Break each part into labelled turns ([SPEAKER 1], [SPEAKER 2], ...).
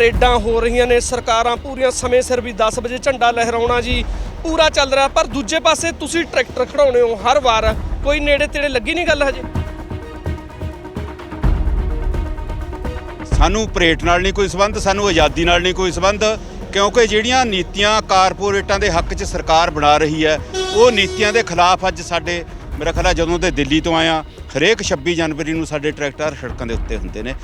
[SPEAKER 1] ਪਰੇਡਾਂ ਹੋ ਰਹੀਆਂ ਨੇ, ਸਰਕਾਰਾਂ ਪੂਰੀਆਂ ਸਮੇਂ ਸਿਰ ਵੀ 10 ਵਜੇ ਝੰਡਾ ਲਹਿਰਾਉਣਾ ਜੀ, ਪੂਰਾ ਚੱਲ ਰਿਹਾ, ਪਰ ਦੂਜੇ ਪਾਸੇ ਤੁਸੀਂ ਟਰੈਕਟਰ ਖੜਾਉਣੇ ਹੋ ਹਰ ਵਾਰ, ਕੋਈ ਨੇੜੇ ਤੇੜੇ ਲੱਗੀ ਨਹੀਂ ਗੱਲ ਹਜੇ?
[SPEAKER 2] ਸਾਨੂੰ ਪਰੇਡ ਨਾਲ ਨਹੀਂ ਕੋਈ ਸਬੰਧ, ਸਾਨੂੰ ਆਜ਼ਾਦੀ ਨਾਲ ਨਹੀਂ ਕੋਈ ਸਬੰਧ, ਕਿਉਂਕਿ ਜਿਹੜੀਆਂ ਨੀਤੀਆਂ ਕਾਰਪੋਰੇਟਾਂ ਦੇ ਹੱਕ 'ਚ ਸਰਕਾਰ ਬਣਾ ਰਹੀ ਹੈ, ਉਹ ਨੀਤੀਆਂ ਦੇ ਖਿਲਾਫ ਅੱਜ ਸਾਡੇ, ਮੇਰਾ ਖਿਆਲ ਹੈ ਜਦੋਂ ਦੇ ਦਿੱਲੀ ਤੋਂ ਆਇਆ, ਹਰੇਕ 26 ਜਨਵਰੀ ਨੂੰ ਸਾਡੇ ਟਰੈਕਟਰ ਸੜਕਾਂ ਦੇ ਉੱਤੇ ਹੁੰਦੇ ਨੇ।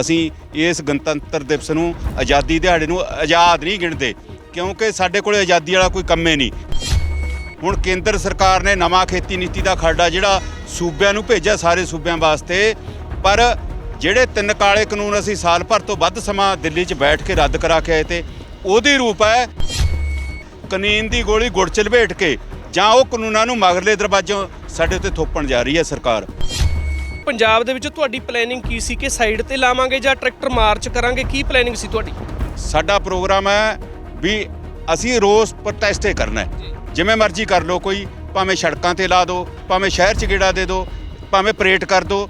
[SPEAKER 2] ਅਸੀਂ ਇਸ ਗਣਤੰਤਰ ਦਿਵਸ ਨੂੰ ਆਜ਼ਾਦੀ ਦਿਹਾੜੇ ਨੂੰ ਆਜ਼ਾਦ ਨਹੀਂ ਗਿਣਦੇ, ਕਿਉਂਕਿ ਸਾਡੇ ਕੋਲੇ ਆਜ਼ਾਦੀ ਵਾਲਾ ਕੋਈ ਕੰਮ ਹੀ ਨਹੀਂ। ਹੁਣ ਕੇਂਦਰ ਸਰਕਾਰ ਨੇ ਨਵਾਂ ਖੇਤੀ ਨੀਤੀ ਦਾ ਖਰੜਾ ਜਿਹੜਾ ਸੂਬਿਆਂ ਨੂੰ ਭੇਜਿਆ ਸਾਰੇ ਸੂਬਿਆਂ ਵਾਸਤੇ, ਪਰ ਜਿਹੜੇ ਤਿੰਨ ਕਾਲੇ ਕਾਨੂੰਨ ਅਸੀਂ ਸਾਲ ਭਰ ਤੋਂ ਵੱਧ ਸਮਾਂ ਦਿੱਲੀ 'ਚ ਬੈਠ ਕੇ ਰੱਦ ਕਰਾ ਕੇ ਆਏ ਤੇ ਉਹਦੀ ਰੂਪ ਹੈ ਕਨੀਨ ਦੀ ਗੋਲੀ ਗੁੜ 'ਚ ਲਪੇਟ ਕੇ ਜਾਂ ਉਹ ਕਾਨੂੰਨਾਂ ਨੂੰ ਮਗਰਲੇ ਦਰਵਾਜ਼ੋਂ ਸਾਡੇ ਉੱਤੇ ਥੋਪਣ ਜਾ ਰਹੀ ਹੈ ਸਰਕਾਰ।
[SPEAKER 1] ਪੰਜਾਬ ਦੇ ਵਿੱਚ ਤੁਹਾਡੀ ਪਲੈਨਿੰਗ ਕੀ ਸੀ? ਕਿ ਸਾਈਡ ਤੇ ਲਾਵਾਂਗੇ ਜਾਂ ਟਰੈਕਟਰ ਮਾਰਚ ਕਰਾਂਗੇ? ਕੀ ਪਲੈਨਿੰਗ ਸੀ ਤੁਹਾਡੀ?
[SPEAKER 2] ਸਾਡਾ ਪ੍ਰੋਗਰਾਮ ਹੈ ਵੀ ਅਸੀਂ ਰੋਸ ਪ੍ਰੋਟੈਸਟ ਹੀ ਕਰਨਾ ਹੈ। ਜਿਵੇਂ ਮਰਜ਼ੀ ਕਰ ਲਓ ਕੋਈ ਭਾਵੇਂ ਸੜਕਾਂ ਤੇ ਲਾ ਦਿਓ ਭਾਵੇਂ ਸ਼ਹਿਰ 'ਚ ਗੇੜਾ ਦੇ ਦਿਓ ਭਾਵੇਂ ਪਰੇਡ ਕਰ ਦਿਓ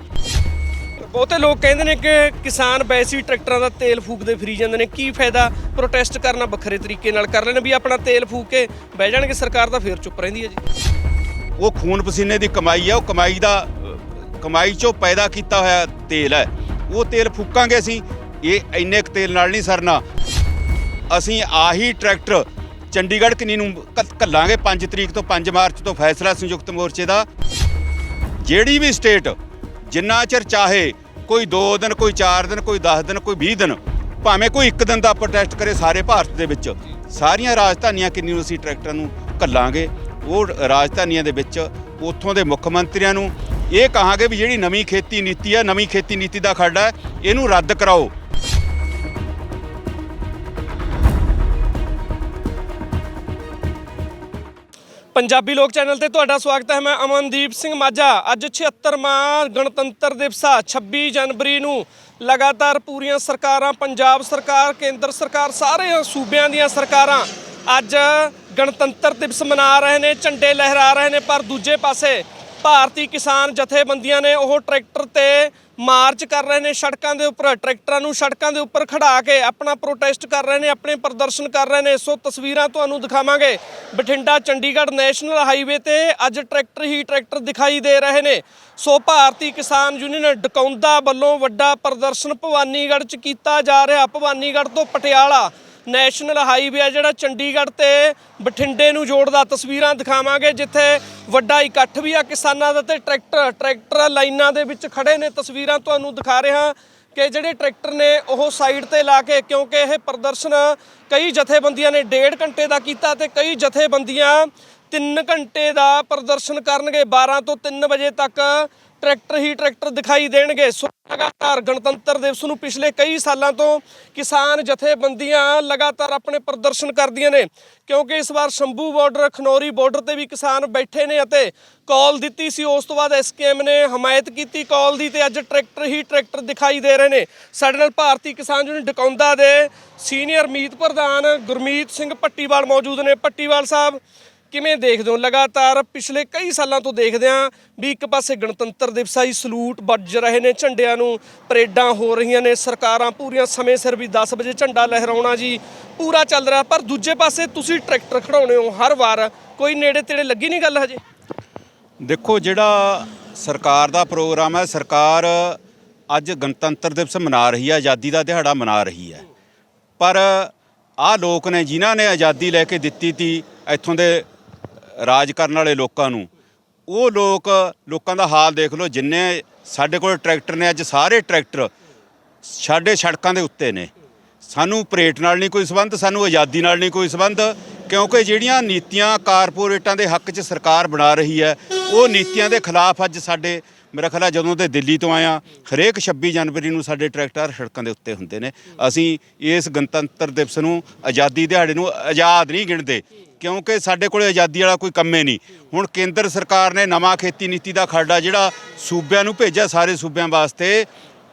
[SPEAKER 1] ਬਹੁਤੇ ਲੋਕ ਕਹਿੰਦੇ ਨੇ ਕਿ ਕਿਸਾਨ ਵੈਸੀ ਟਰੈਕਟਰਾਂ ਦਾ ਤੇਲ ਫੂਕਦੇ ਫਿਰੀ ਜਾਂਦੇ ਨੇ। ਕੀ ਫਾਇਦਾ ਪ੍ਰੋਟੈਸਟ ਕਰਨਾ ਵੱਖਰੇ ਤਰੀਕੇ ਨਾਲ ਕਰ ਲੈਣ ਵੀ ਆਪਣਾ ਤੇਲ ਫੂਕ ਕੇ ਬਹਿ ਜਾਣਗੇ ਸਰਕਾਰ ਤਾਂ ਫੇਰ ਚੁੱਪ ਰਹਿੰਦੀ ਹੈ ਜੀ।
[SPEAKER 2] ਉਹ ਖੂਨ ਪਸੀਨੇ ਦੀ ਕਮਾਈ ਹੈ ਉਹ ਕਮਾਈ ਦਾ ਕਮਾਈ ਚੋਂ ਪੈਦਾ ਕੀਤਾ ਹੋਇਆ ਤੇਲ ਹੈ। ਉਹ ਤੇਲ ਫੂਕਾਂਗੇ ਅਸੀਂ। ਇਹ ਇੰਨੇ ਕੁ ਤੇਲ ਨਾਲ ਨਹੀਂ ਸਰਨਾ। ਅਸੀਂ ਆਹੀ ਟਰੈਕਟਰ ਚੰਡੀਗੜ੍ਹ ਕਨੀ ਨੂੰ ਘੱਲਾਂਗੇ। 5 ਤਰੀਕ ਤੋਂ 5 ਮਾਰਚ ਤੋਂ ਫੈਸਲਾ ਸੰਯੁਕਤ ਮੋਰਚੇ ਦਾ। ਜਿਹੜੀ ਵੀ ਸਟੇਟ ਜਿੰਨਾ ਚਿਰ ਚਾਹੇ ਕੋਈ 2 ਦਿਨ, ਕੋਈ 4 ਦਿਨ, ਕੋਈ 10 ਦਿਨ, ਕੋਈ 20 ਦਿਨ, ਭਾਵੇਂ ਕੋਈ ਇੱਕ ਦਿਨ ਦਾ ਪ੍ਰੋਟੈਸਟ ਕਰੇ ਸਾਰੇ ਭਾਰਤ ਦੇ ਵਿੱਚ, ਸਾਰੀਆਂ ਰਾਜਧਾਨੀਆਂ ਕਿੰਨੀ ਨੂੰ ਅਸੀਂ ਟਰੈਕਟਰਾਂ ਨੂੰ ਘੱਲਾਂਗੇ। ਉਹ ਰਾਜਧਾਨੀਆਂ ਦੇ ਵਿੱਚ, ਉੱਥੋਂ ਦੇ ਮੁੱਖ ਮੰਤਰੀਆਂ ਨੂੰ ਇਹ ਕਹਾਂਗੇ ਵੀ ਜਿਹੜੀ ਨਵੀਂ ਖੇਤੀ ਨੀਤੀ ਹੈ, ਨਵੀਂ ਖੇਤੀ ਨੀਤੀ ਦਾ ਖਰੜਾ ਹੈ, ਇਹਨੂੰ ਰੱਦ ਕਰਾਓ।
[SPEAKER 1] ਪੰਜਾਬੀ ਲੋਕ ਚੈਨਲ ਤੇ ਤੁਹਾਡਾ ਸਵਾਗਤ ਹੈ, ਮੈਂ ਅਮਨਦੀਪ ਸਿੰਘ ਮਾਝਾ। ਅੱਜ 76ਵਾਂ ਗਣਤੰਤਰ ਦਿਵਸ ਆ 26 ਜਨਵਰੀ ਨੂੰ ਲਗਾਤਾਰ ਪੂਰੀਆਂ ਸਰਕਾਰਾਂ, ਪੰਜਾਬ ਸਰਕਾਰ, ਕੇਂਦਰ ਸਰਕਾਰ ਸਾਰੇ ਸੂਬਿਆਂ ਦੀਆਂ ਸਰਕਾਰਾਂ ਅੱਜ ਗਣਤੰਤਰ ਦਿਵਸ ਮਨਾ ਰਹੇ ਨੇ, ਝੰਡੇ ਲਹਿਰਾ ਰਹੇ ਨੇ, ਪਰ ਦੂਜੇ ਪਾਸੇ ਭਾਰਤੀ ਕਿਸਾਨ ਜਥੇਬੰਦੀਆਂ ਨੇ ਉਹ ਟਰੈਕਟਰ ਤੇ ਮਾਰਚ ਕਰ ਰਹੇ ਨੇ, ਸੜਕਾਂ ਦੇ ਉੱਪਰ, ਟਰੈਕਟਰਾਂ ਨੂੰ ਸੜਕਾਂ ਦੇ ਉੱਪਰ ਖੜਾ ਕੇ ਆਪਣਾ ਪ੍ਰੋਟੈਸਟ ਕਰ ਰਹੇ ਨੇ, ਆਪਣੇ ਪ੍ਰਦਰਸ਼ਨ ਕਰ ਰਹੇ ਨੇ। ਸੋ ਤਸਵੀਰਾਂ ਤੁਹਾਨੂੰ ਦਿਖਾਵਾਂਗੇ। ਬਠਿੰਡਾ, ਚੰਡੀਗੜ੍ਹ ਨੈਸ਼ਨਲ ਹਾਈਵੇ ਤੇ ਅੱਜ ਟਰੈਕਟਰ ਹੀ ਟਰੈਕਟਰ ਦਿਖਾਈ ਦੇ ਰਹੇ ਨੇ। ਸੋ ਭਾਰਤੀ ਕਿਸਾਨ ਯੂਨੀਅਨ ਡਕੌਂਦਾ ਵੱਲੋਂ ਵੱਡਾ ਪ੍ਰਦਰਸ਼ਨ ਭਵਾਨੀਗੜ੍ਹ 'ਚ ਕੀਤਾ ਜਾ ਰਿਹਾ। ਭਵਾਨੀਗੜ੍ਹ ਤੋਂ ਪਟਿਆਲਾ ਨੈਸ਼ਨਲ ਹਾਈਵੇ ਆ ਜਿਹੜਾ ਚੰਡੀਗੜ੍ਹ ਤੇ ਬਠਿੰਡੇ ਨੂੰ ਜੋੜਦਾ। ਤਸਵੀਰਾਂ ਦਿਖਾਵਾਂਗੇ ਜਿੱਥੇ ਵੱਡਾ ਇਕੱਠ ਵੀ ਆ ਕਿਸਾਨਾਂ ਦਾ ਤੇ ਟਰੈਕਟਰ ਟਰੈਕਟਰ ਲਾਈਨਾਂ ਦੇ ਵਿੱਚ ਖੜੇ ਨੇ। ਤਸਵੀਰਾਂ ਤੁਹਾਨੂੰ ਦਿਖਾ ਰਿਹਾ ਕਿ ਜਿਹੜੇ ਟਰੈਕਟਰ ਨੇ ਉਹ ਸਾਈਡ ਤੇ ਲਾ ਕੇ ਕਿਉਂਕਿ ਇਹ ਪ੍ਰਦਰਸ਼ਨ ਕਈ ਜਥੇਬੰਦੀਆਂ ਨੇ ਡੇਢ ਘੰਟੇ ਦਾ ਕੀਤਾ ਤੇ ਕਈ ਜਥੇਬੰਦੀਆਂ 3 ਘੰਟੇ ਦਾ ਪ੍ਰਦਰਸ਼ਨ ਕਰਨਗੇ। 12 ਤੋਂ 3 ਵਜੇ ਤੱਕ ਟਰੈਕਟਰ ਹੀ ਟਰੈਕਟਰ ਦਿਖਾਈ ਦੇਣਗੇ। ਸੋ ਲਗਾਤਾਰ ਗਣਤੰਤਰ ਦਿਵਸ ਨੂੰ ਪਿਛਲੇ ਕਈ ਸਾਲਾਂ ਤੋਂ ਕਿਸਾਨ ਜਥੇਬੰਦੀਆਂ ਲਗਾਤਾਰ ਆਪਣੇ ਪ੍ਰਦਰਸ਼ਨ ਕਰਦੀਆਂ ਨੇ, ਕਿਉਂਕਿ ਇਸ ਵਾਰ ਸ਼ੰਭੂ ਬਾਰਡਰ ਖਨੌਰੀ ਬਾਰਡਰ ਤੇ ਵੀ ਕਿਸਾਨ ਬੈਠੇ ਨੇ ਅਤੇ ਕਾਲ ਦਿੱਤੀ ਸੀ। ਉਸ ਤੋਂ ਬਾਅਦ ਐਸਕੇਐਮ ਨੇ ਹਮਾਇਤ ਕੀਤੀ ਕਾਲ ਦੀ ਤੇ ਅੱਜ ਟਰੈਕਟਰ ਹੀ ਟਰੈਕਟਰ ਦਿਖਾਈ ਦੇ ਰਹੇ ਨੇ। ਸਾਡੇ ਨਾਲ ਭਾਰਤੀ ਕਿਸਾਨ ਯੂਨੀਅਨ ਡਕੌਂਦਾ ਦੇ ਸੀਨੀਅਰ ਮੀਤ ਪ੍ਰਧਾਨ ਗੁਰਮੀਤ ਸਿੰਘ ਪੱਟੀਵਾਲ ਮੌਜੂਦ ਨੇ। ਪੱਟੀਵਾਲ ਸਾਹਿਬ ਕਿਵੇਂ ਦੇਖਦੇ ਹੋ? ਲਗਾਤਾਰ ਪਿਛਲੇ ਕਈ ਸਾਲਾਂ ਤੋਂ ਦੇਖਦੇ ਆਂ ਵੀ ਇੱਕ ਪਾਸੇ ਗਣਤੰਤਰ ਦਿਵਸ ਆਈ, ਸਲੂਟ ਵੱਜ ਰਹੇ ਨੇ, ਝੰਡਿਆਂ ਨੂੰ ਪਰੇਡਾਂ ਹੋ ਰਹੀਆਂ ਨੇ, ਸਰਕਾਰਾਂ ਪੂਰੀਆਂ ਸਮੇਂ ਸਿਰ ਵੀ 10 ਵਜੇ ਝੰਡਾ ਲਹਿਰਾਉਣਾ ਜੀ, ਪੂਰਾ ਚੱਲ ਰਿਹਾ। ਪਰ ਦੂਜੇ ਪਾਸੇ ਤੁਸੀਂ ਟਰੈਕਟਰ ਖੜਾਉਣੇ ਹੋ ਹਰ ਵਾਰ, ਕੋਈ ਨੇੜੇ ਤੇੜੇ ਲੱਗੀ ਨਹੀਂ ਗੱਲ ਹਜੇ?
[SPEAKER 2] ਦੇਖੋ, ਜਿਹੜਾ ਸਰਕਾਰ ਦਾ ਪ੍ਰੋਗਰਾਮ ਹੈ, ਸਰਕਾਰ ਅੱਜ ਗਣਤੰਤਰ ਦਿਵਸ ਮਨਾ ਰਹੀ ਹੈ, ਆਜ਼ਾਦੀ ਦਾ ਦਿਹਾੜਾ ਮਨਾ ਰਹੀ ਹੈ। ਪਰ ਆਹ ਲੋਕ ਨੇ ਜਿਨ੍ਹਾਂ ਨੇ ਆਜ਼ਾਦੀ ਲੈ ਕੇ ਦਿੱਤੀ ਤੀ, ਇੱਥੋਂ ਦੇ ਰਾਜ ਕਰਨ ਵਾਲੇ ਲੋਕਾਂ ਨੂੰ, ਉਹ ਲੋਕ, ਲੋਕਾਂ ਦਾ ਹਾਲ ਦੇਖ ਲਓ, ਜਿੰਨੇ ਸਾਡੇ ਕੋਲ ਟਰੈਕਟਰ ਨੇ, ਅੱਜ ਸਾਰੇ ਟਰੈਕਟਰ ਸਾਡੇ ਸੜਕਾਂ ਦੇ ਉੱਤੇ ਨੇ। ਸਾਨੂੰ ਪਰੇਟ ਨਾਲ ਨਹੀਂ ਕੋਈ ਸਬੰਧ, ਸਾਨੂੰ ਆਜ਼ਾਦੀ ਨਾਲ ਨਹੀਂ ਕੋਈ ਸਬੰਧ, ਕਿਉਂਕਿ ਜਿਹੜੀਆਂ ਨੀਤੀਆਂ ਕਾਰਪੋਰੇਟਾਂ ਦੇ ਹੱਕ 'ਚ ਸਰਕਾਰ ਬਣਾ ਰਹੀ ਹੈ, ਉਹ ਨੀਤੀਆਂ ਦੇ ਖਿਲਾਫ ਅੱਜ ਸਾਡੇ, ਮੇਰਾ ਖਿਆਲ ਹੈ ਜਦੋਂ ਦੇ ਦਿੱਲੀ ਤੋਂ ਆਇਆ, ਹਰੇਕ 26 ਜਨਵਰੀ ਨੂੰ ਸਾਡੇ ਟਰੈਕਟਰ ਸੜਕਾਂ ਦੇ ਉੱਤੇ ਹੁੰਦੇ ਨੇ। ਅਸੀਂ ਇਸ ਗਣਤੰਤਰ ਦਿਵਸ ਨੂੰ, ਆਜ਼ਾਦੀ ਦਿਹਾੜੇ ਨੂੰ ਆਜ਼ਾਦ ਨਹੀਂ ਗਿਣਦੇ। ਕਿਉਂਕਿ ਸਾਡੇ ਕੋਲੇ ਆਜ਼ਾਦੀ ਵਾਲਾ ਕੋਈ ਕੰਮ ਹੀ ਨਹੀਂ। ਹੁਣ ਕੇਂਦਰ ਸਰਕਾਰ ਨੇ ਨਵਾਂ ਖੇਤੀ ਨੀਤੀ ਦਾ ਖਰੜਾ ਜਿਹੜਾ ਸੂਬਿਆਂ ਨੂੰ ਭੇਜਿਆ ਸਾਰੇ ਸੂਬਿਆਂ ਵਾਸਤੇ,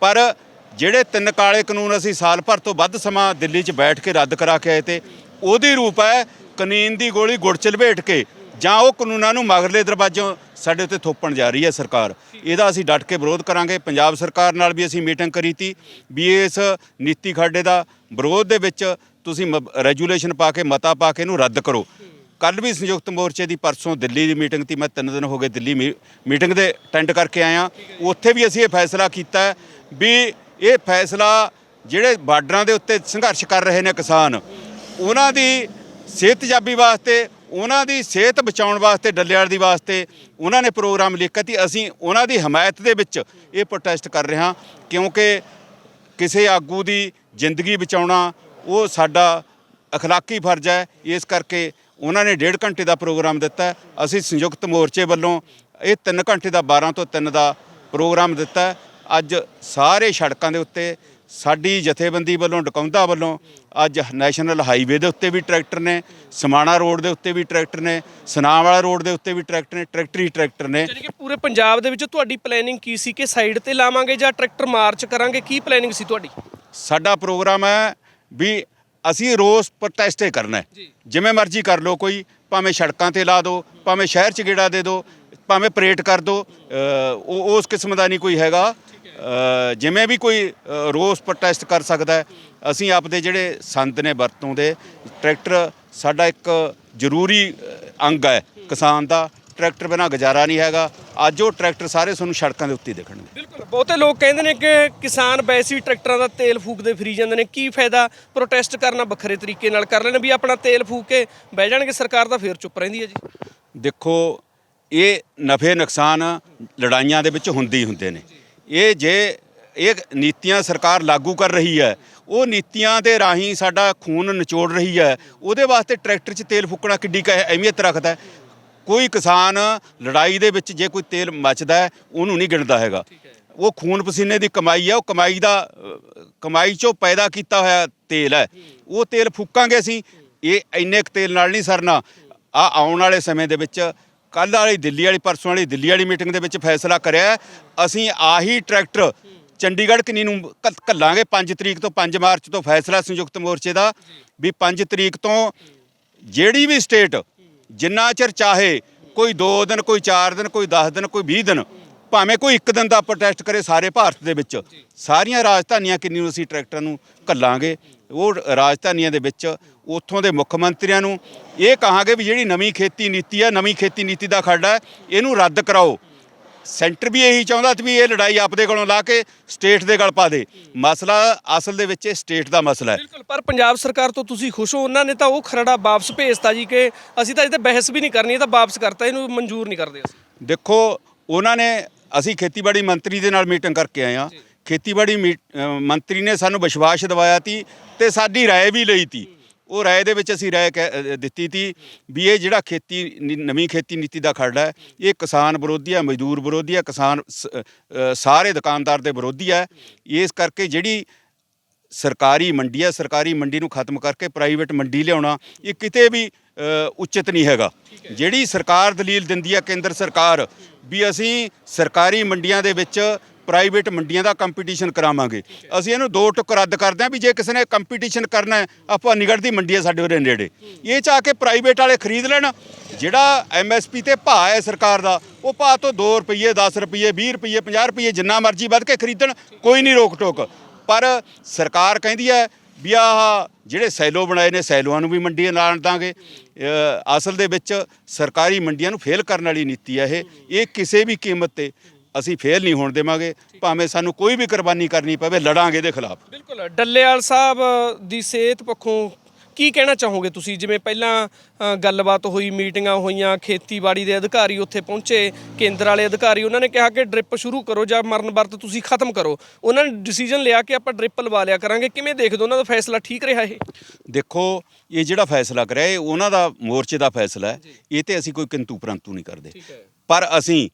[SPEAKER 2] ਪਰ ਜਿਹੜੇ ਤਿੰਨ ਕਾਲੇ ਕਾਨੂੰਨ ਅਸੀਂ ਸਾਲ ਭਰ ਤੋਂ ਵੱਧ ਸਮਾਂ ਦਿੱਲੀ 'ਚ ਬੈਠ ਕੇ ਰੱਦ ਕਰਾ ਕੇ ਆਏ ਤੇ, ਉਹਦੀ ਰੂਪ ਹੈ ਕਾਨੂੰਨ ਦੀ ਗੋਲੀ ਗੁੜ 'ਚ ਲਪੇਟ ਕੇ, ਜਾਂ ਉਹ ਕਾਨੂੰਨਾਂ ਨੂੰ ਮਗਰਲੇ ਦਰਵਾਜ਼ੋਂ ਸਾਡੇ ਉੱਤੇ ਥੋਪਣ ਜਾ ਰਹੀ ਹੈ ਸਰਕਾਰ। ਇਹਦਾ ਅਸੀਂ ਡਟ ਕੇ ਵਿਰੋਧ ਕਰਾਂਗੇ। ਪੰਜਾਬ ਸਰਕਾਰ ਨਾਲ ਵੀ ਅਸੀਂ ਮੀਟਿੰਗ ਕਰੀ ਤੀ ਵੀ ਇਸ ਨੀਤੀ ਖੱਡੇ ਦਾ ਵਿਰੋਧ ਦੇ ਵਿੱਚ ਤੁਸੀਂ ਰੈਜੂਲੇਸ਼ਨ ਪਾ ਕੇ, ਮਤਾ ਪਾ ਕੇ ਇਹਨੂੰ ਰੱਦ ਕਰੋ। ਕੱਲ ਵੀ ਸੰਯੁਕਤ ਮੋਰਚੇ ਦੀ ਪਰਸੋਂ ਦਿੱਲੀ ਦੀ ਮੀਟਿੰਗ ਤੀ ਮੈਂ ਤਿੰਨ ਦਿਨ ਹੋ ਗਏ ਦਿੱਲੀ ਮੀ- ਮੀਟਿੰਗ ਦੇ ਅਟੈਂਡ ਕਰਕੇ ਆਇਆ। ਉੱਥੇ ਵੀ ਅਸੀਂ ਇਹ ਫੈਸਲਾ ਕੀਤਾ ਵੀ ਇਹ ਫੈਸਲਾ ਜਿਹੜੇ ਬਾਰਡਰਾਂ ਦੇ ਉੱਤੇ ਸੰਘਰਸ਼ ਕਰ ਰਹੇ ਨੇ ਕਿਸਾਨ, ਉਹਨਾਂ ਦੀ ਸਿਹਤਯਾਬੀ ਵਾਸਤੇ, ਉਹਨਾਂ ਦੀ ਸਿਹਤ ਬਚਾਉਣ ਵਾਸਤੇ, ਡੱਲੇਵਾਲ ਦੀ ਵਾਸਤੇ ਉਹਨਾਂ ਨੇ ਪ੍ਰੋਗਰਾਮ ਲਿਖਿਆ ਤੀ ਅਸੀਂ ਉਹਨਾਂ ਦੀ ਹਮਾਇਤ ਦੇ ਵਿੱਚ ਇਹ ਪ੍ਰੋਟੈਸਟ ਕਰ ਰਹੇ ਹਾਂ ਕਿਉਂਕਿ ਕਿਸੇ ਆਗੂ ਦੀ ਜ਼ਿੰਦਗੀ ਬਚਾਉਣਾ ਉਹ ਸਾਡਾ ਅਖਲਾਕੀ ਫਰਜ਼ ਹੈ ਇਸ ਕਰਕੇ ਉਹਨਾਂ ਨੇ ਡੇਢ ਘੰਟੇ ਦਾ ਪ੍ਰੋਗਰਾਮ ਦਿੱਤਾ। ਅਸੀਂ ਸੰਯੁਕਤ ਮੋਰਚੇ ਵੱਲੋਂ ਇਹ 3 ਘੰਟੇ ਦਾ 12 ਤੋਂ 3 ਦਾ ਪ੍ਰੋਗਰਾਮ ਦਿੱਤਾ। ਅੱਜ ਸਾਰੇ ਸੜਕਾਂ ਦੇ ਉੱਤੇ ਸਾਡੀ ਜਥੇਬੰਦੀ ਵੱਲੋਂ ਡਕੌਂਦਾ ਵੱਲੋਂ ਅੱਜ ਨੈਸ਼ਨਲ ਹਾਈਵੇ ਦੇ ਉੱਤੇ ਵੀ ਟਰੈਕਟਰ ਨੇ ਸਮਾਣਾ ਰੋਡ ਦੇ ਉੱਤੇ ਵੀ ਟਰੈਕਟਰ ਨੇ ਸਨਾਮ ਰੋਡ ਦੇ ਉੱਤੇ ਵੀ ਟਰੈਕਟਰ ਨੇ ਟਰੈਕਟਰੀ ਟਰੈਕਟਰ ਨੇ
[SPEAKER 1] ਜਾਣੀ ਕਿ ਪੂਰੇ ਪੰਜਾਬ ਦੇ ਵਿੱਚ ਤੁਹਾਡੀ ਪਲੈਨਿੰਗ ਕੀ ਸੀ ਕਿ ਸਾਈਡ ਤੇ ਲਾਵਾਂਗੇ ਜਾਂ ਟਰੈਕਟਰ ਮਾਰਚ ਕਰਾਂਗੇ ਕੀ ਪਲੈਨਿੰਗ ਸੀ ਤੁਹਾਡੀ
[SPEAKER 2] ਸਾਡਾ ਪ੍ਰੋਗਰਾਮ ਹੈ ਵੀ ਅਸੀਂ ਰੋਸ ਪ੍ਰੋਟੈਸਟ ਹੀ ਕਰਨਾ ਹੈ। ਜਿਵੇਂ ਮਰਜ਼ੀ ਕਰ ਲਓ ਕੋਈ ਭਾਵੇਂ ਸੜਕਾਂ ਤੇ ਲਾ ਦਿਓ ਭਾਵੇਂ ਸ਼ਹਿਰ 'ਚ ਗੇੜਾ ਦੇ ਦਿਓ ਭਾਵੇਂ ਪਰੇਡ ਕਰ ਦਿਓ ਉਹ ਉਸ ਕਿਸਮ ਦਾ ਨਹੀਂ ਕੋਈ ਹੈਗਾ। ਜਿਵੇਂ ਵੀ ਕੋਈ ਰੋਸ ਪ੍ਰੋਟੈਸਟ ਕਰ ਸਕਦਾ ਹੈ ਅਸੀਂ ਆਪਦੇ ਜਿਹੜੇ ਸੰਦ ਨੇ ਵਰਤੋਂ ਦੇ ਟਰੈਕਟਰ ਸਾਡਾ ਇੱਕ ਜ਼ਰੂਰੀ ਅੰਗ ਹੈ। ਕਿਸਾਨ ਦਾ ਟਰੈਕਟਰ ਬਿਨਾਂ ਗੁਜ਼ਾਰਾ ਨਹੀਂ ਹੈਗਾ। ਅੱਜ ਉਹ ਟਰੈਕਟਰ ਸਾਰੇ ਤੁਹਾਨੂੰ ਸੜਕਾਂ ਦੇ ਉੱਤੇ ਦਿਖਣਗੇ।
[SPEAKER 1] ਬਿਲਕੁਲ। ਬਹੁਤੇ ਲੋਕ ਕਹਿੰਦੇ ਨੇ ਕਿ ਕਿਸਾਨ ਵੈਸੇ ਹੀ ਟਰੈਕਟਰਾਂ ਦਾ ਤੇਲ ਫੂਕਦੇ ਫਿਰੀ ਜਾਂਦੇ ਨੇ। ਕੀ ਫਾਇਦਾ ਪ੍ਰੋਟੈਸਟ ਕਰਨਾ ਵੱਖਰੇ ਤਰੀਕੇ ਨਾਲ ਕਰ ਲੈਣ ਵੀ ਆਪਣਾ ਤੇਲ ਫੂਕ ਕੇ ਬਹਿ ਜਾਣਗੇ ਸਰਕਾਰ ਤਾਂ ਫੇਰ ਚੁੱਪ ਰਹਿੰਦੀ ਹੈ ਜੀ।
[SPEAKER 2] ਦੇਖੋ ਇਹ ਨਫੇ ਨੁਕਸਾਨ ਲੜਾਈਆਂ ਦੇ ਵਿੱਚ ਹੁੰਦੇ ਹੀ ਹੁੰਦੇ ਨੇ। ਇਹ ਜੇ ਇਹ ਨੀਤੀਆਂ ਸਰਕਾਰ ਲਾਗੂ ਕਰ ਰਹੀ ਹੈ ਉਹ ਨੀਤੀਆਂ ਦੇ ਰਾਹੀਂ ਸਾਡਾ ਖੂਨ ਨਿਚੋੜ ਰਹੀ ਹੈ ਉਹਦੇ ਵਾਸਤੇ ਟਰੈਕਟਰ 'ਚ ਤੇਲ ਫੂਕਣਾ ਕਿੱਡੀ ਕੁ ਅਹਿਮੀਅਤ ਰੱਖਦਾ ਹੈ। ਕੋਈ ਕਿਸਾਨ ਲੜਾਈ ਦੇ ਵਿੱਚ ਜੇ ਕੋਈ ਤੇਲ ਮੱਚਦਾ ਉਹਨੂੰ ਨਹੀਂ ਗਿਣਦਾ ਹੈਗਾ। ਉਹ ਖੂਨ ਪਸੀਨੇ ਦੀ ਕਮਾਈ ਹੈ ਉਹ ਕਮਾਈ ਦਾ ਕਮਾਈ ਚੋਂ ਪੈਦਾ ਕੀਤਾ ਹੋਇਆ ਤੇਲ ਹੈ। ਉਹ ਤੇਲ ਫੂਕਾਂਗੇ ਅਸੀਂ। ਇਹ ਇੰਨੇ ਕੁ ਤੇਲ ਨਾਲ ਨਹੀਂ ਸਰਨਾ। ਆ ਆਉਣ ਵਾਲੇ ਸਮੇਂ ਦੇ ਵਿੱਚ, ਕੱਲ੍ਹ ਵਾਲੀ ਦਿੱਲੀ ਵਾਲੀ, ਪਰਸੋਂ ਵਾਲੀ ਦਿੱਲੀ ਵਾਲੀ ਮੀਟਿੰਗ ਦੇ ਵਿੱਚ ਫੈਸਲਾ ਕਰਿਆ ਅਸੀਂ ਆਹੀ ਟਰੈਕਟਰ ਚੰਡੀਗੜ੍ਹ ਕਿੰਨੀ ਨੂੰ ਘੱਲਾਂਗੇ। 5 ਤਰੀਕ ਤੋਂ 5 ਮਾਰਚ ਤੋਂ ਫੈਸਲਾ ਸੰਯੁਕਤ ਮੋਰਚੇ ਦਾ, ਵੀ 5 ਤਰੀਕ ਤੋਂ ਜਿਹੜੀ ਵੀ ਸਟੇਟ ਜਿੰਨਾ ਚਿਰ ਚਾਹੇ ਕੋਈ 2 ਦਿਨ, ਕੋਈ 4 ਦਿਨ, ਕੋਈ 10 ਦਿਨ, ਕੋਈ 20 ਦਿਨ, ਭਾਵੇਂ ਕੋਈ ਇੱਕ ਦਿਨ ਦਾ ਪ੍ਰੋਟੈਸਟ ਕਰੇ ਸਾਰੇ ਭਾਰਤ ਦੇ ਵਿੱਚ, ਸਾਰੀਆਂ ਰਾਜਧਾਨੀਆਂ ਕਿੰਨੀ ਨੂੰ ਅਸੀਂ ਟਰੈਕਟਰਾਂ ਨੂੰ ਘੱਲਾਂਗੇ? ਉਹ ਰਾਜਧਾਨੀਆਂ ਦੇ ਵਿੱਚ, ਉੱਥੋਂ ਦੇ ਮੁੱਖ ਮੰਤਰੀਆਂ ਨੂੰ ਇਹ ਕਹਾਂਗੇ ਵੀ ਜਿਹੜੀ ਨਵੀਂ ਖੇਤੀ ਨੀਤੀ ਹੈ, ਨਵੀਂ ਖੇਤੀ ਨੀਤੀ ਦਾ ਖਰੜਾ ਹੈ, ਇਹਨੂੰ ਰੱਦ ਕਰਾਓ। ਸੈਂਟਰ ਵੀ ਇਹੀ ਚਾਹੁੰਦਾ ਸੀ ਵੀ ਇਹ ਲੜਾਈ ਆਪਦੇ ਕੋਲੋਂ ਲਾ ਕੇ ਸਟੇਟ ਦੇ ਗਲ ਪਾ ਦੇ ਮਸਲਾ ਅਸਲ ਦੇ ਵਿੱਚ ਇਹ ਸਟੇਟ ਦਾ ਮਸਲਾ ਹੈ
[SPEAKER 1] ਬਿਲਕੁਲ ਪਰ ਪੰਜਾਬ ਸਰਕਾਰ ਤੋਂ ਤੁਸੀਂ ਖੁਸ਼ ਹੋ ਉਹਨਾਂ ਨੇ ਤਾਂ ਉਹ ਖਰੜਾ ਵਾਪਸ ਭੇਜਤਾ ਜੀ ਕਿ ਅਸੀਂ ਤਾਂ ਇਹ ਤੇ ਬਹਿਸ ਵੀ ਨਹੀਂ ਕਰਨੀ ਇਹ ਤਾਂ ਵਾਪਸ ਕਰਤਾ ਇਹਨੂੰ ਮਨਜ਼ੂਰ ਨਹੀਂ ਕਰਦੇ ਅਸੀਂ
[SPEAKER 2] ਦੇਖੋ ਉਹਨਾਂ ਨੇ ਅਸੀਂ ਖੇਤੀਬਾੜੀ ਮੰਤਰੀ ਦੇ ਨਾਲ ਮੀਟਿੰਗ ਕਰਕੇ ਆਏ ਆ ਖੇਤੀਬਾੜੀ ਮੀ- ਅ, ਮੰਤਰੀ ਨੇ ਸਾਨੂੰ ਵਿਸ਼ਵਾਸ ਦਿਵਾਇਆ ਤੀ ਤੇ ਸਾਡੀ رائے ਵੀ ਲਈ ਤੀ ਉਹ ਰਾਏ ਦੇ ਵਿੱਚ ਅਸੀਂ ਰਾਏ ਦਿੱਤੀ ਤੀ ਵੀ ਇਹ ਜਿਹੜਾ ਖੇਤੀ ਨਵੀਂ ਖੇਤੀ ਨੀਤੀ ਦਾ ਖੜਾ ਹੈ, ਇਹ ਕਿਸਾਨ ਵਿਰੋਧੀ ਹੈ ਮਜ਼ਦੂਰ ਵਿਰੋਧੀ ਹੈ ਕਿਸਾਨ ਸਾਰੇ ਦੁਕਾਨਦਾਰ ਦੇ ਵਿਰੋਧੀ ਹੈ ਇਸ ਕਰਕੇ ਜਿਹੜੀ ਸਰਕਾਰੀ ਮੰਡੀ ਹੈ ਸਰਕਾਰੀ ਮੰਡੀ ਨੂੰ ਖਤਮ ਕਰਕੇ ਪ੍ਰਾਈਵੇਟ ਮੰਡੀ ਲਿਆਉਣਾ, ਇਹ ਕਿਤੇ ਵੀ ਉਚਿਤ ਨਹੀਂ ਹੈਗਾ। ਜਿਹੜੀ ਸਰਕਾਰ ਦਲੀਲ ਦਿੰਦੀ ਹੈ ਕੇਂਦਰ ਸਰਕਾਰ, ਵੀ ਅਸੀਂ ਸਰਕਾਰੀ ਮੰਡੀਆਂ ਦੇ ਵਿੱਚ ਪ੍ਰਾਈਵੇਟ ਮੰਡੀਆਂ ਦਾ ਕੰਪੀਟੀਸ਼ਨ ਕਰਾਵਾਂਗੇ। ਅਸੀਂ ਇਹਨੂੰ ਦੋ ਟੁਕ ਰੱਦ ਕਰਦੇ ਹਾਂ ਵੀ ਜੇ ਕਿਸੇ ਨੇ ਕੰਪੀਟੀਸ਼ਨ ਕਰਨਾ ਹੈ, ਆਪਾਂ ਨਿਗੜ ਦੀ ਮੰਡੀ ਹੈ ਸਾਡੇ ਉਰੇ ਨੇੜੇ। ਇਹ ਚ ਆ ਕੇ ਪ੍ਰਾਈਵੇਟ ਵਾਲੇ ਖਰੀਦ ਲੈਣ, ਜਿਹੜਾ ਐਮਐਸਪੀ ਤੇ ਭਾਅ ਹੈ ਸਰਕਾਰ ਦਾ, ਉਹ ਭਾਅ ਤੋਂ 2 ਰੁਪਏ 10 ਰੁਪਏ 20 ਰੁਪਏ 50 ਰੁਪਏ ਜਿੰਨਾ ਮਰਜ਼ੀ ਵੱਧ ਕੇ ਖਰੀਦਣ, ਕੋਈ ਨਹੀਂ ਰੋਕ ਟੋਕ। ਪਰ ਸਰਕਾਰ ਕਹਿੰਦੀ ਹੈ ਵੀ ਆਹ ਜਿਹੜੇ ਸੈਲੋ ਬਣਾਏ ਨੇ, ਸੈਲੋਆਂ ਨੂੰ ਵੀ ਮੰਡੀਆਂ ਨਾਲ ਦਾਂਗੇ। ਅਸਲ ਦੇ ਵਿੱਚ ਸਰਕਾਰੀ ਮੰਡੀਆਂ ਨੂੰ ਫੇਲ ਕਰਨ ਵਾਲੀ ਨੀਤੀ ਹੈ ਇਹ। ਇਹ ਕਿਸੇ ਵੀ ਕੀਮਤ ਤੇ ਅਸੀਂ ਫੇਲ ਨਹੀਂ ਹੋਣ ਦੇਵਾਂਗੇ ਭਾਵੇਂ ਸਾਨੂੰ ਕੋਈ ਵੀ ਕੁਰਬਾਨੀ ਕਰਨੀ ਪਵੇ ਲੜਾਂਗੇ ਇਹਦੇ ਖਿਲਾਫ।
[SPEAKER 1] ਬਿਲਕੁਲ ਡੱਲੇਵਾਲ ਸਾਹਿਬ ਦੀ ਸਿਹਤ ਪੱਖੋਂ ਕੀ ਕਹਿਣਾ ਚਾਹੋਗੇ ਤੁਸੀਂ? ਜਿਵੇਂ ਪਹਿਲਾਂ ਗੱਲਬਾਤ ਹੋਈ ਮੀਟਿੰਗਾਂ ਹੋਈਆਂ ਖੇਤੀਬਾੜੀ ਦੇ ਅਧਿਕਾਰੀ ਉੱਥੇ ਪਹੁੰਚੇ ਕੇਂਦਰ ਵਾਲੇ ਅਧਿਕਾਰੀ ਉਹਨਾਂ ਨੇ ਕਿਹਾ ਕਿ ਡ੍ਰਿਪ ਸ਼ੁਰੂ ਕਰੋ ਜਾਂ ਮਰਨ ਵਰਤ ਤੁਸੀਂ ਖਤਮ ਕਰੋ। ਉਹਨਾਂ ਨੇ ਡਿਸੀਜਨ ਲਿਆ ਕਿ ਆਪਾਂ ਡ੍ਰਿਪ ਲਵਾ ਲਿਆ ਕਰਾਂਗੇ। ਕਿਵੇਂ ਦੇਖਦੇ ਹੋ ਉਹਨਾਂ ਦਾ ਫੈਸਲਾ ਠੀਕ ਰਿਹਾ ਇਹ?
[SPEAKER 2] ਦੇਖੋ ਇਹ ਜਿਹੜਾ ਫੈਸਲਾ ਕਰਿਆ ਇਹ ਉਹਨਾਂ ਦਾ ਮੋਰਚੇ ਦਾ ਫੈਸਲਾ ਹੈ। ਇਹ ਤੇ ਅਸੀਂ ਕੋਈ ਕਿੰਤੂ ਪਰੰਤੂ ਨਹੀਂ ਕਰਦੇ। ਪਰ ਅਸੀਂ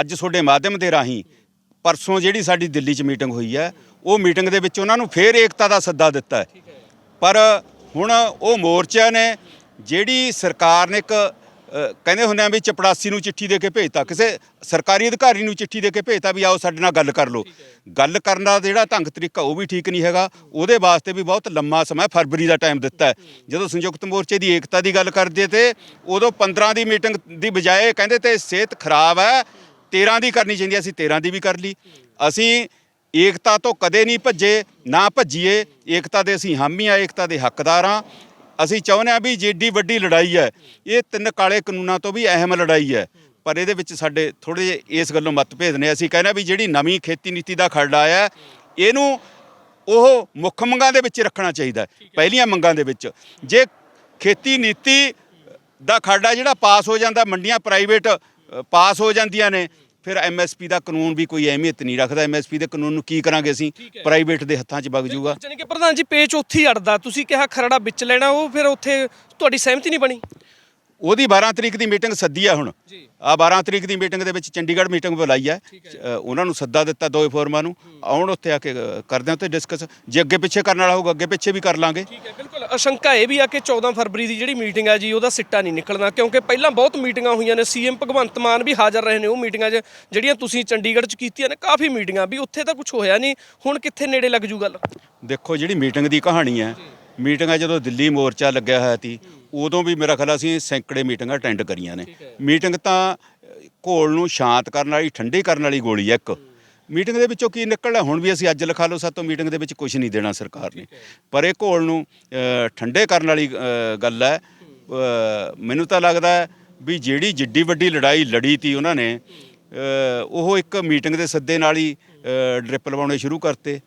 [SPEAKER 2] ਅੱਜ ਤੁਹਾਡੇ ਮਾਧਿਅਮ ਦੇ ਰਾਹੀਂ ਪਰਸੋਂ ਜਿਹੜੀ ਸਾਡੀ ਦਿੱਲੀ 'ਚ ਮੀਟਿੰਗ ਹੋਈ ਹੈ ਉਹ ਮੀਟਿੰਗ ਦੇ ਵਿੱਚ ਉਹਨਾਂ ਨੂੰ ਫੇਰ ਏਕਤਾ ਦਾ ਸੱਦਾ ਦਿੱਤਾ ਹੈ। ਪਰ ਹੁਣ ਉਹ ਮੋਰਚਿਆਂ ਨੇ ਜਿਹੜੀ ਸਰਕਾਰ ਨੇ ਇੱਕ ਕਹਿੰਦੇ ਹੁੰਦੇ ਆ ਵੀ ਚਪੜਾਸੀ ਨੂੰ ਚਿੱਠੀ ਦੇ ਕੇ ਭੇਜਤਾ ਕਿਸੇ ਸਰਕਾਰੀ ਅਧਿਕਾਰੀ ਨੂੰ ਚਿੱਠੀ ਦੇ ਕੇ ਭੇਜਤਾ ਵੀ ਆਓ ਸਾਡੇ ਨਾਲ ਗੱਲ ਕਰ ਲਓ। ਗੱਲ ਕਰਨ ਦਾ ਜਿਹੜਾ ਢੰਗ ਤਰੀਕਾ ਉਹ ਵੀ ਠੀਕ ਨਹੀਂ ਹੈਗਾ। ਉਹਦੇ ਵਾਸਤੇ ਵੀ ਬਹੁਤ ਲੰਮਾ ਸਮਾਂ ਫਰਵਰੀ ਦਾ ਟਾਈਮ ਦਿੱਤਾ ਹੈ। ਜਦੋਂ ਸੰਯੁਕਤ ਮੋਰਚੇ ਦੀ ਏਕਤਾ ਦੀ ਗੱਲ ਕਰਦੇ ਤੇ ਉਦੋਂ 15 ਦੀ ਮੀਟਿੰਗ ਦੀ ਬਜਾਏ ਕਹਿੰਦੇ ਤੇ ਸਿਹਤ ਖਰਾਬ ਹੈ 13 ਦੀ ਕਰਨੀ ਚਾਹੀਦੀ ਅਸੀਂ 13 ਦੀ ਵੀ ਕਰ ਲਈ। ਅਸੀਂ ਏਕਤਾ ਤੋਂ ਕਦੇ ਨਹੀਂ ਭੱਜੇ ਨਾ ਭੱਜੀਏ। ਏਕਤਾ ਦੇ ਅਸੀਂ ਹਾਮੀ ਆ ਏਕਤਾ ਦੇ ਹੱਕਦਾਰ ਆ ਅਸੀਂ ਚਾਹੁੰਦੇ ਆ ਵੀ ਜਿੱਡੀ ਵੱਡੀ ਲੜਾਈ ਹੈ ਇਹ ਤਿੰਨ ਕਾਲੇ ਕਾਨੂੰਨਾਂ ਤੋਂ ਵੀ ਅਹਿਮ ਲੜਾਈ ਹੈ। ਪਰ ਇਹਦੇ ਵਿੱਚ ਸਾਡੇ ਥੋੜੇ ਜਿਹੇ ਇਸ ਗੱਲੋਂ ਮਤਭੇਦ ਨੇ। ਅਸੀਂ ਕਹਿੰਦੇ ਆ ਵੀ ਜਿਹੜੀ ਨਵੀਂ ਖੇਤੀ ਨੀਤੀ ਦਾ ਖਰੜਾ ਆਇਆ ਹੈ, ਇਹਨੂੰ ਉਹ ਮੁੱਖ ਮੰਗਾਂ ਦੇ ਵਿੱਚ ਰੱਖਣਾ ਚਾਹੀਦਾ ਪਹਿਲੀਆਂ ਮੰਗਾਂ ਦੇ ਵਿੱਚ। ਜੇ ਖੇਤੀ ਨੀਤੀ ਦਾ ਖਰੜਾ ਜਿਹੜਾ ਪਾਸ ਹੋ ਜਾਂਦਾ ਮੰਡੀਆਂ ਪ੍ਰਾਈਵੇਟ ਪਾਸ ਹੋ ਜਾਂਦੀਆਂ ਨੇ ਫਿਰ ਐਮਐਸਪੀ ਦਾ ਕਾਨੂੰਨ ਵੀ ਕੋਈ ਅਹਿਮੀਅਤ ਨਹੀਂ ਰੱਖਦਾ। ਐਮਐਸਪੀ ਦੇ ਕਾਨੂੰਨ ਨੂੰ ਕੀ ਕਰਾਂਗੇ ਅਸੀਂ। ਪ੍ਰਾਈਵੇਟ ਦੇ ਹੱਥਾਂ 'ਚ ਵਗ ਜਾਊਗਾ।
[SPEAKER 1] ਜਾਨੀ ਕਿ ਪ੍ਰਧਾਨ ਜੀ ਪੇਚ ਉੱਥੇ ਹੀ ਅੜਦਾ। ਤੁਸੀਂ ਕਿਹਾ ਖਰੜਾ ਵਿੱਚ ਲੈਣਾ ਉਹ ਫਿਰ ਉੱਥੇ ਤੁਹਾਡੀ ਸਹਿਮਤੀ ਨਹੀਂ ਬਣੀ?
[SPEAKER 2] ਉਹਦੀ 12 ਤਰੀਕ ਦੀ ਮੀਟਿੰਗ ਸੱਦੀ ਆ ਹੁਣ। ਆ 12 ਤਰੀਕ ਦੀ ਮੀਟਿੰਗ ਦੇ ਵਿੱਚ ਚੰਡੀਗੜ੍ਹ ਮੀਟਿੰਗ ਬੁਲਾਈ ਅ, ਉਹਨਾਂ ਨੂੰ ਸੱਦਾ ਦਿੱਤਾ ਦੋਏ ਫੋਰਮਾਂ ਨੂੰ। ਆਉਣ ਉੱਥੇ ਆ ਕੇ ਕਰਦੇ ਹਾਂ ਉੱਥੇ ਡਿਸਕਸ ਜੇ ਅੱਗੇ ਪਿੱਛੇ ਕਰਨ ਵਾਲਾ ਹੋਊਗਾ ਅੱਗੇ ਪਿੱਛੇ ਵੀ ਕਰ ਲਾਂਗੇ।
[SPEAKER 1] ਠੀਕ ਹੈ ਬਿਲਕੁਲ। ਅਸ਼ੰਕਾ ਇਹ ਵੀ ਆ ਕਿ 14 ਫਰਵਰੀ ਦੀ ਜਿਹੜੀ ਮੀਟਿੰਗ ਆ ਜੀ ਉਹਦਾ ਸਿੱਟਾ ਨਹੀਂ ਨਿਕਲਣਾ। ਕਿਉਂਕਿ ਪਹਿਲਾਂ ਬਹੁਤ ਮੀਟਿੰਗਾਂ ਹੋਈਆਂ ਨੇ। ਸੀਐਮ ਭਗਵੰਤ ਮਾਨ ਵੀ ਹਾਜ਼ਰ ਰਹੇ ਨੇ ਉਹ ਮੀਟਿੰਗਾਂ 'ਚ ਜਿਹੜੀਆਂ ਤੁਸੀਂ ਚੰਡੀਗੜ੍ਹ 'ਚ ਕੀਤੀਆਂ ਨੇ। ਕਾਫੀ ਮੀਟਿੰਗਾਂ ਵੀ ਉੱਥੇ ਤਾਂ ਕੁਝ ਹੋਇਆ ਨਹੀਂ। ਹੁਣ ਕਿੱਥੇ ਨੇੜੇ ਲੱਗ ਜੂ ਗੱਲ?
[SPEAKER 2] ਦੇਖੋ ਜਿਹੜੀ ਮੀਟਿੰਗ ਦੀ ਕਹਾਣੀ ਹੈ ਮੀਟਿੰਗਾਂ ਜਦੋਂ ਦਿੱਲੀ ਮੋਰਚਾ ਲੱਗਿਆ ਹੋਇਆ ਸੀ ਉਦੋਂ ਵੀ ਮੇਰਾ ਖਿਆਲ ਅਸੀਂ ਸੈਂਕੜੇ ਮੀਟਿੰਗਾਂ ਅਟੈਂਡ ਕਰੀਆਂ ਨੇ। ਮੀਟਿੰਗ ਤਾਂ ਘੋਲ ਨੂੰ ਸ਼ਾਂਤ ਕਰਨ ਵਾਲੀ ਠੰਡੀ ਕਰਨ ਵਾਲੀ ਗੋਲੀ ਹੈ ਇੱਕ। ਮੀਟਿੰਗ ਦੇ ਵਿੱਚੋਂ ਕੀ ਨਿਕਲਣਾ? ਹੁਣ ਵੀ ਅਸੀਂ ਅੱਜ ਲਿਖਾ ਲਓ ਸਾਤੋਂ ਮੀਟਿੰਗ ਦੇ ਵਿੱਚ ਕੁਝ ਨਹੀਂ ਦੇਣਾ ਸਰਕਾਰ ਨੇ। ਪਰ ਇਹ ਘੋਲ ਨੂੰ ਠੰਡੇ ਕਰਨ ਵਾਲੀ ਗੱਲ ਹੈ। ਮੈਨੂੰ ਤਾਂ ਲੱਗਦਾ ਵੀ ਜਿਹੜੀ ਜਿੱਡੀ ਵੱਡੀ ਲੜਾਈ ਲੜੀ ਤੀ ਉਹਨਾਂ ਨੇ ਉਹ ਇੱਕ ਮੀਟਿੰਗ ਦੇ ਸੱਦੇ ਨਾਲ ਹੀ ਡ੍ਰਿਪ ਲਵਾਉਣੇ ਸ਼ੁਰੂ ਕਰਤੇ।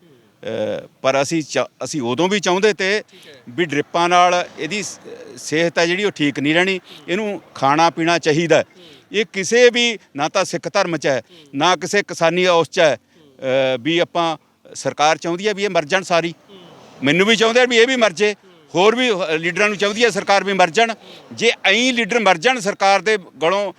[SPEAKER 2] ਪਰ ਅਸੀਂ ਅਸੀਂ ਉਦੋਂ ਵੀ ਚਾਹੁੰਦੇ ਤੇ ਵੀ ਡ੍ਰਿਪਾਂ ਨਾਲ ਇਹਦੀ ਸਿਹਤ ਹੈ ਜਿਹੜੀ ਉਹ ਠੀਕ ਨਹੀਂ ਰਹਿਣੀ। ਇਹਨੂੰ ਖਾਣਾ ਪੀਣਾ ਚਾਹੀਦਾ। ਇਹ ਕਿਸੇ ਵੀ ਨਾ ਤਾਂ ਸਿੱਖ ਧਰਮ 'ਚ ਹੈ ਨਾ ਕਿਸੇ ਕਿਸਾਨੀ ਉਸ 'ਚ ਹੈ। ਵੀ ਆਪਾਂ ਸਰਕਾਰ ਚਾਹੁੰਦੀ ਹੈ ਵੀ ਇਹ ਮਰ ਜਾਣ ਸਾਰੀ। ਮੈਨੂੰ ਵੀ ਚਾਹੁੰਦੇ ਵੀ ਇਹ ਵੀ ਮਰ ਜੇ। ਹੋਰ ਵੀ ਲੀਡਰਾਂ ਨੂੰ ਚਾਹੁੰਦੀ ਹੈ ਸਰਕਾਰ ਵੀ ਮਰ ਜਾਣ। ਜੇ ਐਂ ਲੀਡਰ ਮਰ ਜਾਣ ਸਰਕਾਰ ਦੇ ਗਲੋਂ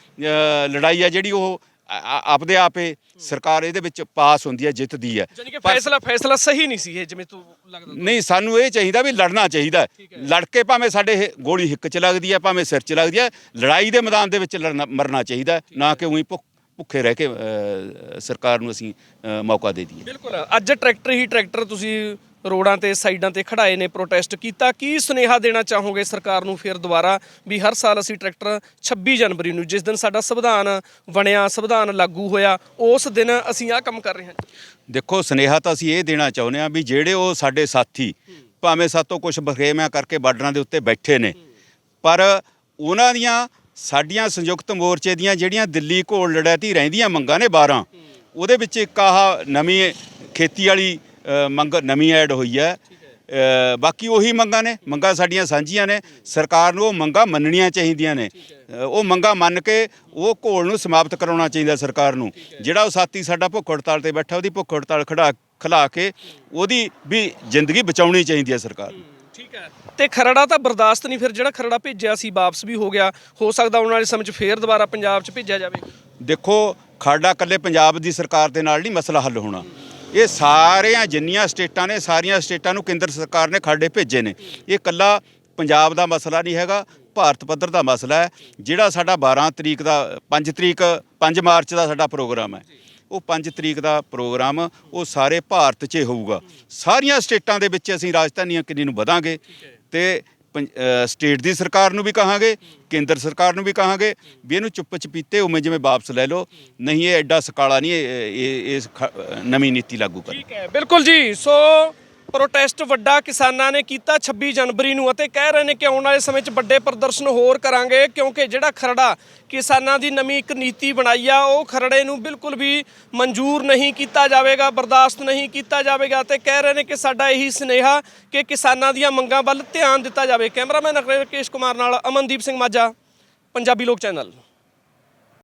[SPEAKER 2] ਲੜਾਈ ਆ ਜਿਹੜੀ ਉਹ ਆਪਦੇ ਆਪੇ ਸਰਕਾਰ ਇਹਦੇ ਵਿੱਚ ਪਾਸ ਹੁੰਦੀ ਹੈ ਜਿੱਤਦੀ ਹੈ।
[SPEAKER 1] ਕਿ ਫੈਸਲਾ ਫੈਸਲਾ ਸਹੀ ਨਹੀਂ ਸੀ ਇਹ ਜਿਵੇਂ ਤੂੰ ਲੱਗਦਾ
[SPEAKER 2] ਨਹੀਂ ਸਾਨੂੰ ਇਹ ਚਾਹੀਦਾ ਵੀ ਲੜਨਾ ਚਾਹੀਦਾ। ਲੜ ਕੇ ਭਾਵੇਂ ਸਾਡੇ ਇਹ ਗੋਲੀ ਹਿੱਕ 'ਚ ਲੱਗਦੀ ਹੈ ਭਾਵੇਂ ਸਿਰ 'ਚ ਲੱਗਦੀ ਹੈ ਲੜਾਈ ਦੇ ਮੈਦਾਨ ਦੇ ਵਿੱਚ ਲੜਨਾ ਮਰਨਾ ਚਾਹੀਦਾ ਨਾ ਕਿ ਉਹੀ ਭੁੱਖੇ ਰਹਿ ਕੇ ਸਰਕਾਰ ਨੂੰ ਅਸੀਂ ਮੌਕਾ ਦੇ ਦਈਏ।
[SPEAKER 1] ਬਿਲਕੁਲ ਅੱਜ ਟਰੈਕਟਰ ਹੀ ਟਰੈਕਟਰ ਤੁਸੀਂ ਰੋਡਾਂ ਤੇ, ਸਾਈਡਾਂ ਤੇ ਖੜਾਏ ਨੇ ਪ੍ਰੋਟੈਸਟ ਕੀਤਾ। ਕੀ ਸੁਨੇਹਾ ਦੇਣਾ ਚਾਹੋਗੇ ਸਰਕਾਰ ਨੂੰ ਫਿਰ ਦੁਬਾਰਾ ਵੀ ਹਰ ਸਾਲ ਅਸੀਂ ਟਰੈਕਟਰ 26 ਜਨਵਰੀ ਨੂੰ, ਜਿਸ ਦਿਨ ਸਾਡਾ ਸੰਵਿਧਾਨ ਬਣਿਆ, ਸੰਵਿਧਾਨ ਲਾਗੂ ਹੋਇਆ, ਉਸ ਦਿਨ ਅਸੀਂ ਆਹ ਕੰਮ ਕਰ ਰਹੇ ਹਾਂ?
[SPEAKER 2] ਦੇਖੋ, ਸੁਨੇਹਾ ਤਾਂ ਅਸੀਂ ਇਹ ਦੇਣਾ ਚਾਹੁੰਦੇ ਹਾਂ ਵੀ ਜਿਹੜੇ ਉਹ ਸਾਡੇ ਸਾਥੀ, ਭਾਵੇਂ ਸਾਤੋਂ ਕੁਝ ਬਖਰੇਮਿਆਂ ਕਰਕੇ ਬਾਰਡਰਾਂ ਦੇ ਉੱਤੇ ਬੈਠੇ ਨੇ, ਪਰ ਉਹਨਾਂ ਦੀਆਂ, ਸਾਡੀਆਂ ਸੰਯੁਕਤ ਮੋਰਚੇ ਦੀਆਂ ਜਿਹੜੀਆਂ ਦਿੱਲੀ ਘੋਲ ਲੜਾਤੀ ਰਹਿੰਦੀਆਂ ਮੰਗਾਂ ਨੇ 12 ਉਹਦੇ ਵਿੱਚ ਇੱਕ ਆਹ ਨਵੀਂ ਖੇਤੀ ਵਾਲੀ ਮੰਗ ਨਵੀਂ ਐਡ ਹੋਈ ਹੈ। ਬਾਕੀ ਉਹੀ ਮੰਗਾਂ ਨੇ ਮੰਗਾਂ ਸਾਡੀਆਂ ਸਾਂਝੀਆਂ ਨੇ। ਸਰਕਾਰ ਨੂੰ ਉਹ ਮੰਗਾਂ ਮੰਨਣੀਆਂ ਚਾਹੀਦੀਆਂ ਨੇ। ਉਹ ਮੰਗਾਂ ਮੰਨ ਕੇ ਉਹ ਘੋਲ ਨੂੰ ਸਮਾਪਤ ਕਰਾਉਣਾ ਚਾਹੀਦਾ ਸਰਕਾਰ ਨੂੰ। ਜਿਹੜਾ ਉਹ ਸਾਥੀ ਸਾਡਾ ਭੁੱਖ ਹੜਤਾਲ ਤੇ ਬੈਠਾ ਉਹਦੀ ਭੁੱਖ ਹੜਤਾਲ ਖੜਾ ਖਲਾ ਕੇ ਉਹਦੀ ਵੀ ਜ਼ਿੰਦਗੀ ਬਚਾਉਣੀ ਚਾਹੀਦੀ ਹੈ ਸਰਕਾਰ ਨੂੰ।
[SPEAKER 1] ਠੀਕ ਹੈ। ਤੇ ਖਰੜਾ ਤਾਂ ਬਰਦਾਸ਼ਤ ਨਹੀਂ ਫਿਰ ਜਿਹੜਾ ਖਰੜਾ ਭੇਜਿਆ ਸੀ ਵਾਪਸ ਵੀ ਹੋ ਗਿਆ। ਹੋ ਸਕਦਾ ਆਉਣ ਵਾਲੇ ਸਮੇਂ 'ਚ ਫੇਰ ਦੁਬਾਰਾ ਪੰਜਾਬ 'ਚ ਭੇਜਿਆ ਜਾਵੇ।
[SPEAKER 2] ਦੇਖੋ ਖਾਡਾ ਕੱਲੇ ਪੰਜਾਬ ਦੀ ਸਰਕਾਰ ਦੇ ਨਾਲ ਨਹੀਂ ਮਸਲਾ ਹੱਲ ਹੋਣਾ। ਇਹ ਸਾਰੀਆਂ ਜਿੰਨੀਆਂ ਸਟੇਟਾਂ ਨੇ, ਸਾਰੀਆਂ ਸਟੇਟਾਂ ਨੂੰ ਕੇਂਦਰ ਸਰਕਾਰ ਨੇ ਖਾਡੇ ਭੇਜੇ ਨੇ। ਇਹ ਕੱਲਾ ਪੰਜਾਬ ਦਾ ਮਸਲਾ ਨਹੀਂ ਹੈਗਾ, ਭਾਰਤ ਪੱਧਰ ਦਾ ਮਸਲਾ ਹੈ, ਜਿਹੜਾ ਸਾਡਾ 12 ਤਰੀਕ ਦਾ 5 ਤਰੀਕ 5 ਮਾਰਚ ਦਾ ਸਾਡਾ ਪ੍ਰੋਗਰਾਮ ਹੈ। ਉਹ 5 ਤਰੀਕ ਦਾ ਪ੍ਰੋਗਰਾਮ, ਉਹ ਸਾਰੇ ਭਾਰਤ 'ਚ ਹੋਊਗਾ। ਸਾਰੀਆਂ ਸਟੇਟਾਂ ਦੇ ਵਿੱਚ ਅਸੀਂ ਰਾਜਧਾਨੀਆਂ ਕਿੰਨੀ ਨੂੰ ਵਧਾਂਗੇ ਤੇ ਸਟੇਟ ਦੀ ਸਰਕਾਰ ਨੂੰ ਵੀ ਕਹਾਂਗੇ, ਕੇਂਦਰ ਸਰਕਾਰ ਨੂੰ ਵੀ ਕਹਾਂਗੇ, ਵੀ ਇਹਨੂੰ ਚੁੱਪ ਚਪੀਤੇ ਉਵੇਂ ਜਿਵੇਂ ਵਾਪਸ ਲੈ ਲਓ, ਨਹੀਂ ਇਹ ਐਡਾ ਸਕਾਲਾ ਨਹੀਂ, ਇਹ- ਇਸ ਖ- ਨਵੀਂ ਨੀਤੀ ਲਾਗੂ ਕਰ।
[SPEAKER 1] ਠੀਕ ਹੈ, ਬਿਲਕੁਲ ਜੀ। ਸੋ ਪ੍ਰੋਟੈਸਟ ਵੱਡਾ ਕਿਸਾਨਾਂ ਨੇ ਕੀਤਾ 26 ਜਨਵਰੀ ਨੂੰ ਅਤੇ ਕਹਿ ਰਹੇ ਨੇ ਕਿ ਆਉਣ ਵਾਲੇ ਸਮੇਂ 'ਚ ਵੱਡੇ ਪ੍ਰਦਰਸ਼ਨ ਹੋਰ ਕਰਾਂਗੇ ਕਿਉਂਕਿ ਜਿਹੜਾ ਖਰੜਾ ਕਿਸਾਨਾਂ ਦੀ ਨਵੀਂ ਇੱਕ ਨੀਤੀ ਬਣਾਈ ਆ, ਉਹ ਖਰੜੇ ਨੂੰ ਬਿਲਕੁਲ ਵੀ ਮਨਜ਼ੂਰ ਨਹੀਂ ਕੀਤਾ ਜਾਵੇਗਾ, ਬਰਦਾਸ਼ਤ ਨਹੀਂ ਕੀਤਾ ਜਾਵੇਗਾ ਤੇ ਕਹਿ ਰਹੇ ਨੇ ਕਿ ਸਾਡਾ ਇਹੀ ਸੁਨੇਹਾ ਕਿ ਕਿਸਾਨਾਂ ਦੀਆਂ ਮੰਗਾਂ ਵੱਲ ਧਿਆਨ ਦਿੱਤਾ ਜਾਵੇ। ਕੈਮਰਾਮੈਨ ਰਕੇਸ਼ ਕੁਮਾਰ ਨਾਲ ਅਮਨਦੀਪ ਸਿੰਘ ਮਾਝਾ, ਪੰਜਾਬੀ ਲੋਕ ਚੈਨਲ।